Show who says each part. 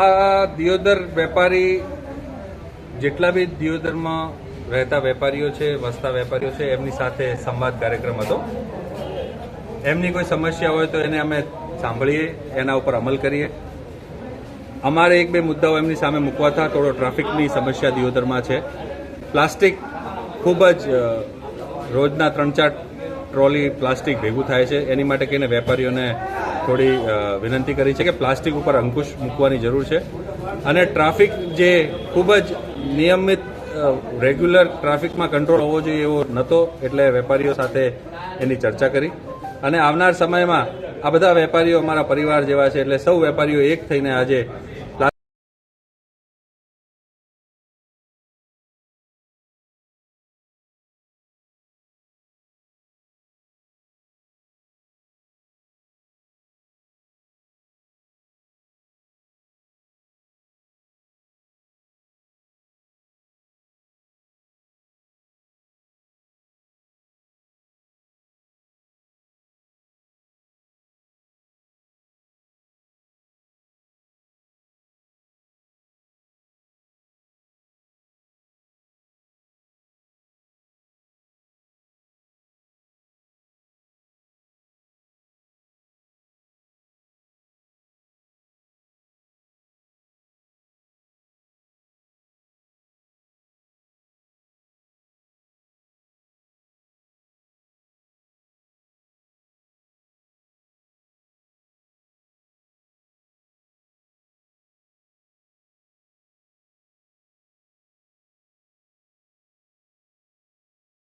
Speaker 1: આ દિયોદર વેપારી જેટલા બી દિયોદરમાં રહેતા વેપારીઓ છે, વસતા વેપારીઓ છે, એમની સાથે સંવાદ કાર્યક્રમ હતો. એમની કોઈ સમસ્યા હોય તો એને અમે સાંભળીએ, એના ઉપર અમલ કરીએ. અમારે એક બે મુદ્દાઓ એમની સામે મૂકવા હતા. થોડો ટ્રાફિકની સમસ્યા દિયોદરમાં છે. પ્લાસ્ટિક ખૂબ જ રોજના ત્રણ ચાર ટ્રોલી પ્લાસ્ટિક ભેગું થાય છે. એની માટે કહીને વેપારીઓને થોડી વિનંતી કરી છે કે પ્લાસ્ટિક ઉપર અંકુશ મૂકવાની જરૂર છે. અને ટ્રાફિક જે ખૂબ જ નિયમિત રેગ્યુલર ટ્રાફિકમાં કંટ્રોલ હોવો જોઈએ એવો નહોતો, એટલે વેપારીઓ સાથે એની ચર્ચા કરી. અને આવનાર સમયમાં આ બધા વેપારીઓ અમારા પરિવાર જેવા છે, એટલે સૌ વેપારીઓ એક થઈને આજે